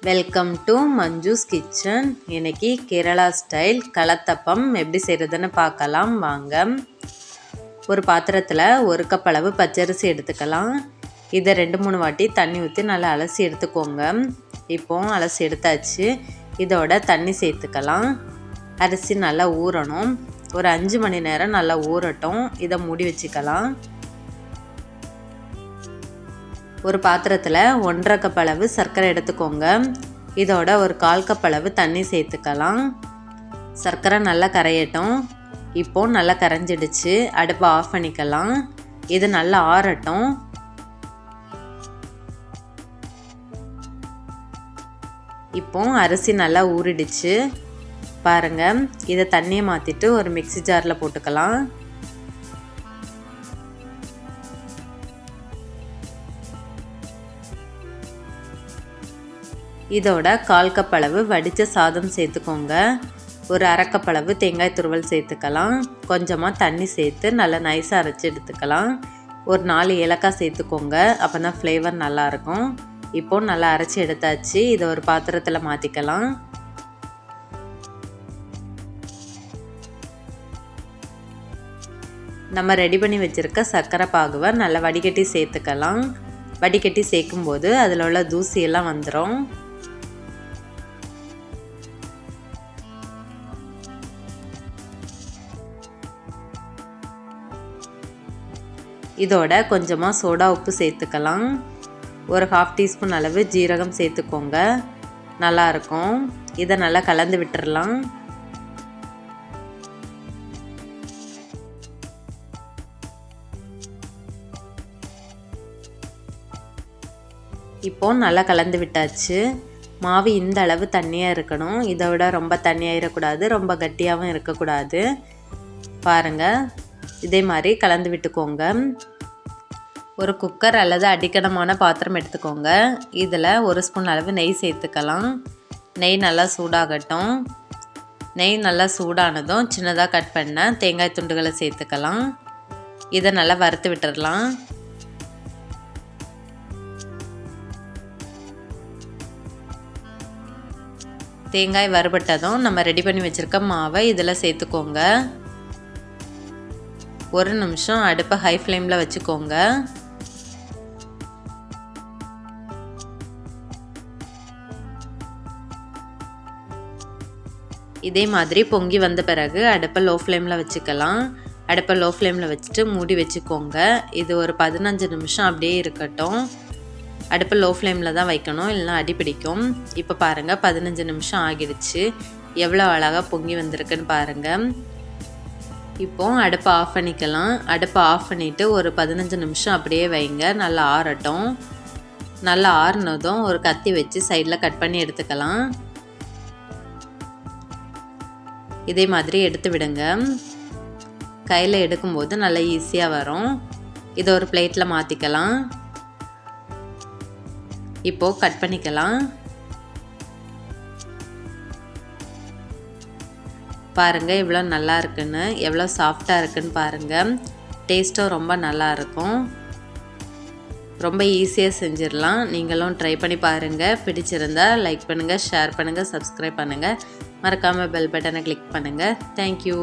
Welcome to Manju's kitchen இன்னைக்கு Kerala style கலத்தப்பம் எப்படி செய்கிறதுன்னு பார்க்கலாம். வாங்க. ஒரு பாத்திரத்தில் ஒரு கப் அளவு பச்சரிசி எடுத்துக்கலாம். இதை ரெண்டு மூணு வாட்டி தண்ணி ஊற்றி நல்லா அலசி எடுத்துக்கோங்க. இப்போ அலசி எடுத்தாச்சு. இதோட தண்ணி சேர்த்துக்கலாம். அரிசி நல்லா ஊறணும். ஒரு அஞ்சு மணி நேரம் நல்லா ஊறட்டும். இதை மூடி வச்சுக்கலாம். ஒரு பாத்திரத்தில் ஒன்றரை கப் அளவு சர்க்கரை எடுத்துக்கோங்க. இதோட ஒரு கால் கப் அளவு தண்ணி சேர்த்துக்கலாம். சர்க்கரை நல்லா கரையட்டும். இப்போ நல்லா கரைஞ்சிடுச்சு. அடுப்பை ஆஃப் பண்ணிக்கலாம். இது நல்லா ஆறட்டும். இப்போ அரிசி நல்லா ஊறிடுச்சு. பாருங்கள் இதை தண்ணியை மாற்றிட்டு ஒரு மிக்சி ஜாரில் போட்டுக்கலாம். இதோட கால் கப் அளவு வடித்த சாதம் சேர்த்துக்கோங்க. ஒரு அரைக்கப்பளவு தேங்காய் துருவல் சேர்த்துக்கலாம். கொஞ்சமாக தண்ணி சேர்த்து நல்லா நைஸாக அரைச்சி எடுத்துக்கலாம். ஒரு நாலு ஏலக்காய் சேர்த்துக்கோங்க. அப்போ தான் ஃப்ளேவர் நல்லாயிருக்கும் இப்போது நல்லா அரைச்சி எடுத்தாச்சு. இதை ஒரு பாத்திரத்தில் மாற்றிக்கலாம் நம்ம ரெடி பண்ணி வச்சுருக்க சர்க்கரை பாகுவை நல்லா வடிகட்டி சேர்த்துக்கலாம். வடிகட்டி சேர்க்கும்போது அதில் உள்ள தூசியெல்லாம் வந்துடும் இதோட கொஞ்சமாக சோடா உப்பு சேர்த்துக்கலாம். ஒரு ஹாஃப் டீஸ்பூன் அளவு ஜீரகம் சேர்த்துக்கோங்க. நல்லாயிருக்கும் இதை நல்லா கலந்து விட்டுறலாம். இப்போ நல்லா கலந்து விட்டாச்சு. மாவு இந்த அளவு தண்ணியாக இருக்கணும். இதை விட ரொம்ப தண்ணியாகிடக்கூடாது ரொம்ப கட்டியாகவும் இருக்கக்கூடாது. பாருங்கள் இதே மாதிரி கலந்து விட்டுக்கோங்க. ஒரு குக்கர் அல்லது அடிக்கணமான பாத்திரம் எடுத்துக்கோங்க. இதில் ஒரு ஸ்பூன் அளவு நெய் சேர்த்துக்கலாம். நெய் நல்லா சூடாகட்டும். நெய் நல்லா சூடானதும் சின்னதாக கட் பண்ண தேங்காய் துண்டுகளை சேர்த்துக்கலாம். இதை நல்லா வறுத்து விட்டுடலாம் தேங்காய் வறுபட்டதும் நம்ம ரெடி பண்ணி வச்சுருக்க மாவை இதில் சேர்த்துக்கோங்க. ஒரு நிமிஷம் அடுப்பை ஹை ஃப்ளேமில் வச்சுக்கோங்க. இதே மாதிரி பொங்கி வந்த பிறகு அடுப்பை லோ ஃப்ளேமில் வச்சுக்கலாம். அடுப்பை லோ ஃப்ளேமில் வச்சுட்டு மூடி வச்சுக்கோங்க. இது ஒரு பதினஞ்சு நிமிஷம் அப்படியே இருக்கட்டும். அடுப்பை லோ ஃப்ளேமில் தான் வைக்கணும் இல்லைனா அடி பிடிக்கும். இப்போ பாருங்கள் பதினஞ்சு நிமிஷம் ஆகிடுச்சு. எவ்வளோ அழகாக பொங்கி வந்திருக்குன்னு பாருங்கள் இப்போது அடுப்பை ஆஃப் பண்ணிக்கலாம். அடுப்பை ஆஃப் பண்ணிவிட்டு ஒரு பதினஞ்சு நிமிஷம் அப்படியே வைங்க. நல்லா ஆறட்டும். நல்லா ஆறுனதும் ஒரு கத்தி வச்சு சைடில் கட் பண்ணி எடுத்துக்கலாம். இதே மாதிரி எடுத்து விடுங்க. கையில் எடுக்கும்போது நல்லா ஈஸியாக வரும். இதை ஒரு பிளேட்டில் மாற்றிக்கலாம் இப்போது கட் பண்ணிக்கலாம். பாருங்கள் எவ்வளோ நல்லா இருக்குன்னு. எவ்வளோ சாஃப்டாக இருக்குன்னு பாருங்கள் டேஸ்ட்டும் ரொம்ப நல்லா இருக்கும். ரொம்ப ஈஸியாக செஞ்சிடலாம். நீங்களும் ட்ரை பண்ணி பாருங்கள் பிடிச்சிருந்தா லைக் பண்ணுங்கள் ஷேர் பண்ணுங்கள் சப்ஸ்கிரைப் பண்ணுங்கள் மறக்காமல் பெல் பட்டனை கிளிக் பண்ணுங்கள் தேங்க்யூ